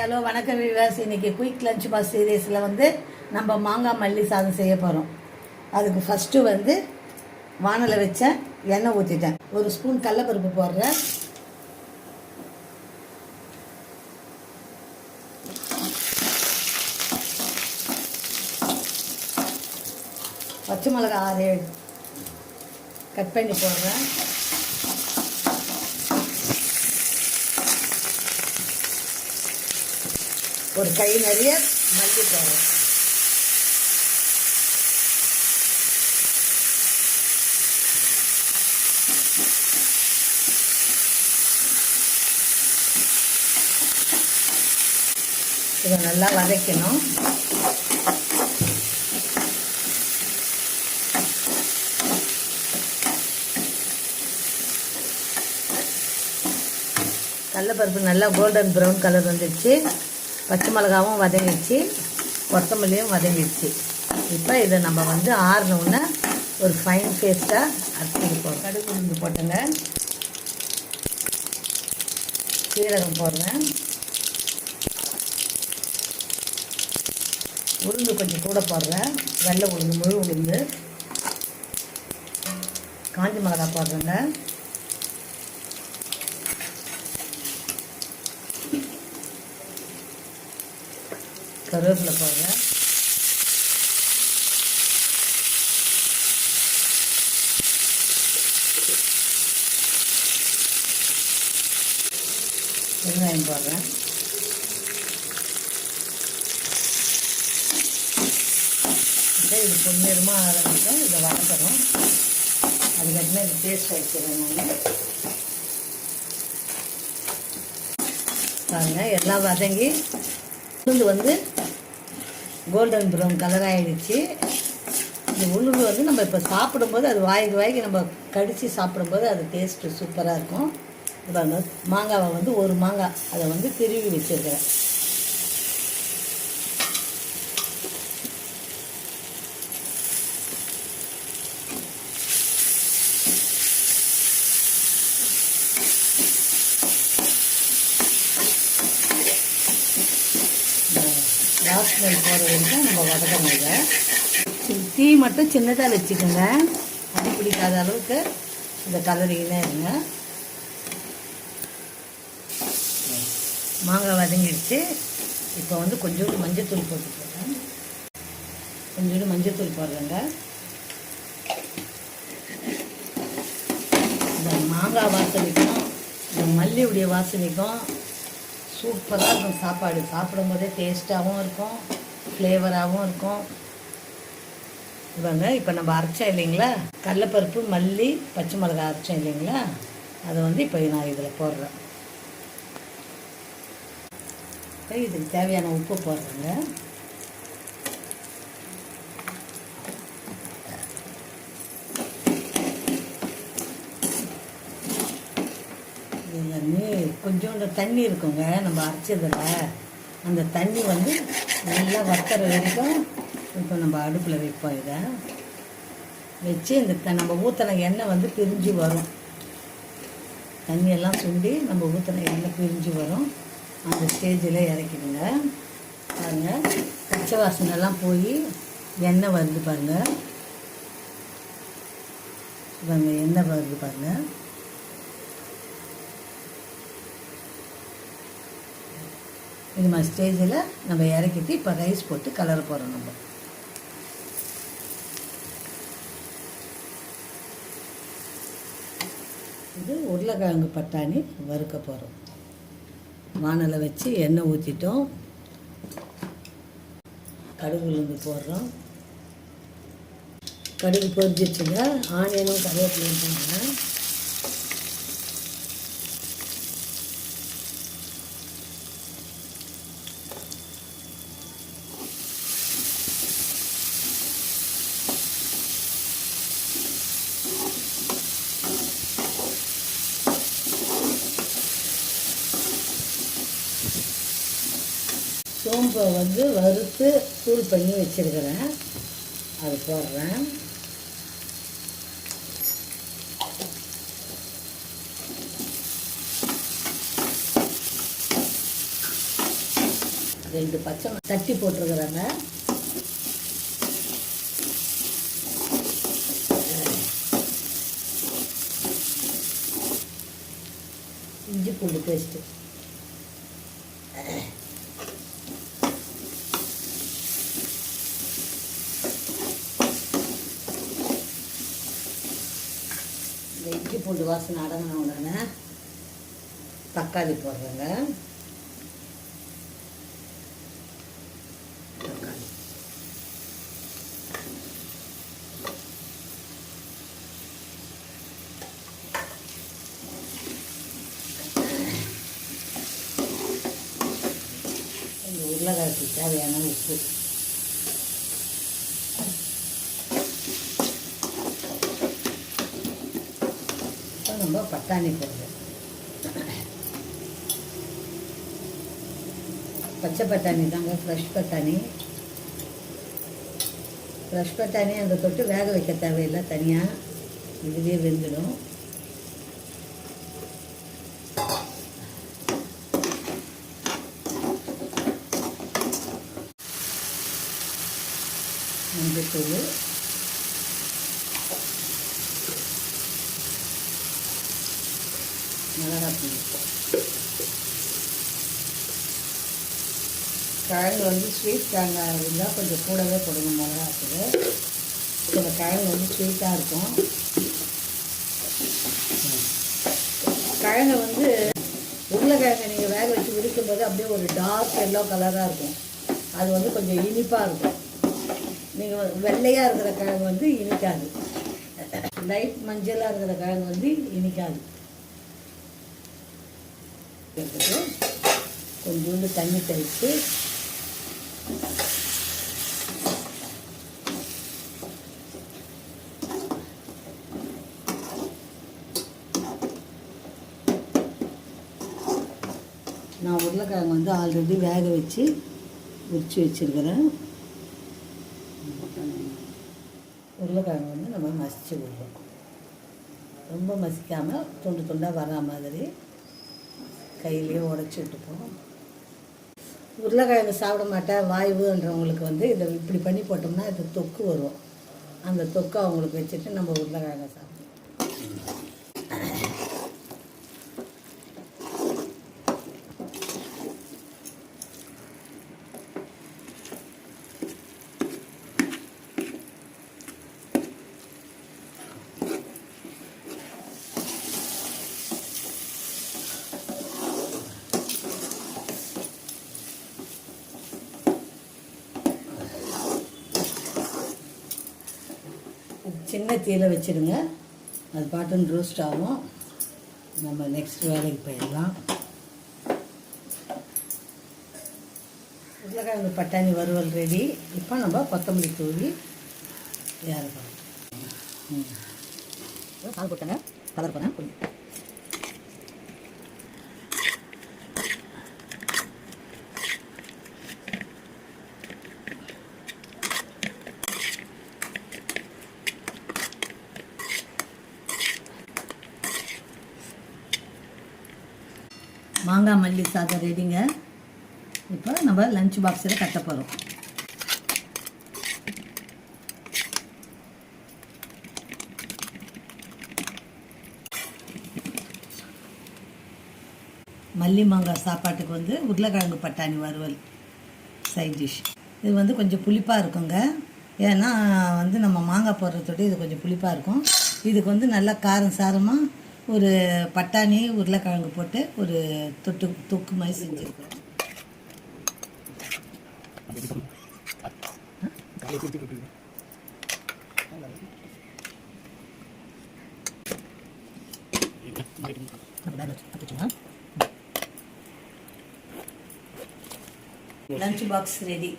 Hello வணக்கம் விவாஸ் இன்னைக்கு quick lunch pass சீரீஸில் வந்து நம்ம மாங்காய் மல்லி சாதம் செய்ய போகிறோம் அதுக்கு ஃபஸ்ட்டு வந்து வானலை வச்சேன் எண்ணெய் ஊற்றிட்டேன் ஒரு ஸ்பூன் கடலப்பருப்பு போடுறேன். பச்சை மிளகா ஆறு கட் பண்ணி போடுறேன். ஒரு கை நிறைய மல்லி இதை நல்லா வதக்கணும். கடலப்பருப்பு நல்லா கோல்டன் ப்ரௌன் கலர் வந்துடுச்சு பச்சை மிளகாவும் வதங்கிடுச்சு கொத்தமல்லியும் வதங்கிடுச்சு. இப்போ இதை நம்ம வந்து ஆறினோடனே ஒரு ஃபைன் பேஸ்ட்டாக அரைச்சிட்டு போகிறோம் கடுகு உளுந்து போட்டுங்க. சீரகம் போடுறேன். உளுந்து கொஞ்சம் கூட போடுறேன். வெள்ளை உளுந்து முழு உளுந்து. காஞ்சி மிளகா போடுறேங்க. கருவேப்பிலை போடுறேன் வெங்காயம் போடுறேன் இது பொன்னிறமாக ஆரம்பிக்கும். இதை வதக்கணும். அதுக்கப்புறமா இது பேஸ்ட் வச்சுக்கிறேன் நான். பாருங்கள் எல்லாம் வதங்கி உளுந்து வந்து கோல்டன் ப்ரௌன் கலர் ஆகிடுச்சு இந்த உளுந்து வந்து நம்ம இப்போ சாப்பிடும்போது அது வாய்க்கு வாய்க்கு நம்ம கடித்து சாப்பிடும்போது அது டேஸ்ட்டு சூப்பராக இருக்கும். இப்போ மாங்காவை வந்து ஒரு மாங்காய். அதை வந்து திருவி வச்சுருக்கிறேன். வாசனை போகிற வரைக்கும் நம்ம வதக்கணும் இதை தீ மட்டும் சின்னதாக வச்சுக்கோங்க. அடி பிடிக்காத அளவுக்கு இந்த கலரிங்கன்னா இருங்க. மாங்காய் வதங்கிடுச்சு. இப்போ வந்து கொஞ்சோண்டு மஞ்சத்தூள் போட்டு போடுறேன் கொஞ்சோண்டு மஞ்சத்தூள் போடுறேங்க. இந்த மாங்காய் வாசனைக்கும் இந்த மல்லியுடைய வாசனைக்கும் சூப்பராக இருக்கும் சாப்பாடு. சாப்பிடும்போதே டேஸ்ட்டாகவும் இருக்கும் ஃப்ளேவராகவும் இருக்கும். இவங்க இப்போ நம்ம அரைச்சோம் இல்லைங்களா? கடலப்பருப்பு மல்லி பச்சை மிளகா அரைச்சோம் இல்லைங்களா? அதை வந்து இப்போ நான் இதில் போடுறேன். இப்போ இதுக்கு தேவையான உப்பு போடுறேங்க எல்லாமே கொஞ்சோண்டு தண்ணி இருக்குங்க. நம்ம அரைச்சதில். அந்த தண்ணி வந்து நல்லா வத்தற வரைக்கும் இப்போ நம்ம அடுப்பில் வைப்போம் இதை. வச்சு இந்த த- நம்ம ஊற்றின எண்ணெய் வந்து பிரிஞ்சு வரும். தண்ணியெல்லாம் சுண்டி நம்ம ஊற்றின எண்ணெய் பிரிஞ்சு வரும். அந்த ஸ்டேஜில் இறக்கிடுங்க. பாருங்க. பச்சை வாசனைலாம் போய் எண்ணெய் வருது பாருங்க. பாருங்கள் எண்ணெய் வருது பாருங்கள் இது மாதிரி ஸ்டேஜில் நம்ம இறக்கிட்டு இப்போ ரைஸ் போட்டு கலர போகிறோம் நம்ம. இது உருளைக்கிழங்கு பட்டாணி வறுக்க போகிறோம் வானலை வச்சு எண்ணெய் ஊற்றிட்டோம் கடுகு உளுந்து போடுறோம். கடுகு பொரிஞ்சிச்சுங்க. ஆனியனும் கருவேப்பிலையும் போடுறேன். சோம்பை வந்து வறுத்து தூள் பண்ணி வச்சிருக்கிறேன். அது போடுறேன். ரெண்டு பச்சை தட்டி போட்டிருக்கிறேங்க. இஞ்சி பூண்டு பேஸ்ட்டு. இந்த இஞ்சி பூண்டு வாசனை அடங்கின உடனே தக்காளி போடுறேங்க. தக்காளி. உருளைக்கிழக்கு தேவையான உப்பு இப்போ தண்ணி பட்டாணி பச்சை பட்டாணி தாங்க ஃப்ரெஷ் பட்டாணி. ஃப்ரெஷ் பட்டாணி அந்த தொட்டு வேக வைக்க தேவையில்லை தனியாக இதுவே வெந்துடும். மஞ்சத்தூள் மிளகாத்தூள் கிழங்கு வந்து ஸ்வீட் கிழங்காக இருந்தால் கொஞ்சம் கூடவே போடுங்க மிளகாத்தூள் சில கிழங்கு வந்து ஸ்வீட்டாக இருக்கும். கிழங்கு வந்து உருளைக்கிழங்கை நீங்கள் வேக வச்சு உரிக்கும் போது அப்படியே ஒரு டார்க் எல்லோ கலராக இருக்கும். அது வந்து கொஞ்சம் இனிப்பாக இருக்கும். நீங்கள் வெள்ளையாக இருக்கிற கிழங்கு வந்து இனிக்காது. லைட் மஞ்சளாக இருக்கிற கிழங்கு வந்து இனிக்காது. எடுத்துட்டு கொஞ்சோண்டு தண்ணி தெளித்து நான் உருளைக்கிழங்கு வந்து ஆல்ரெடி வேக வச்சு உரிச்சு வச்சுருக்கிறேன். உருளைக்கிழங்கு வந்து நம்ம மசிச்சு விடுறோம் ரொம்ப மசிக்காமல் துண்டு துண்டாக வரா மாதிரி கையிலேயே உடச்சி விட்டுப்போம் உருளைக்கிழங்கு சாப்பிட மாட்டேன் வாய்வுன்றவங்களுக்கு வந்து இதை இப்படி பண்ணி போட்டோம்னா இது தொக்கு வரும். அந்த தொக்கு அவங்களுக்கு வச்சுட்டு நம்ம உருளைக்கிழங்கை சாப்பிடுவோம் சின்ன தீயில வச்சுடுங்க அது பாட்டுன்னு ரோஸ்ட் ஆகும். நம்ம நெக்ஸ்ட் வேலைக்கு போயிடலாம். உருளைக்கிழங்கு பட்டாணி வறுவல் ரெடி இப்போ நம்ம கொத்தமல்லி தூவி இறக்கணும் ம். பால் போட்டேங்க கலர் பண்ணேன் மாங்காய் மல்லி சாதம் ரெடிங்க இப்போ நம்ம லஞ்ச் பாக்ஸில் கட்ட போகிறோம் மல்லி மாங்காய் சாப்பாட்டுக்கு வந்து உருளைக்கிழங்கு பட்டாணி வறுவல் சைட் டிஷ் இது வந்து கொஞ்சம் புளிப்பாக இருக்குங்க. ஏன்னா வந்து நம்ம மாங்காய் போடுறதோட இது கொஞ்சம் புளிப்பாக இருக்கும். இதுக்கு வந்து நல்லா காரம் சாரமாக ஒரு பட்டாணி உருளைக்கிழங்கு போட்டு ஒரு தொட்டு தொக்கு மாதிரி செஞ்சுருக்கோம் லஞ்ச் பாக்ஸ் ரெடி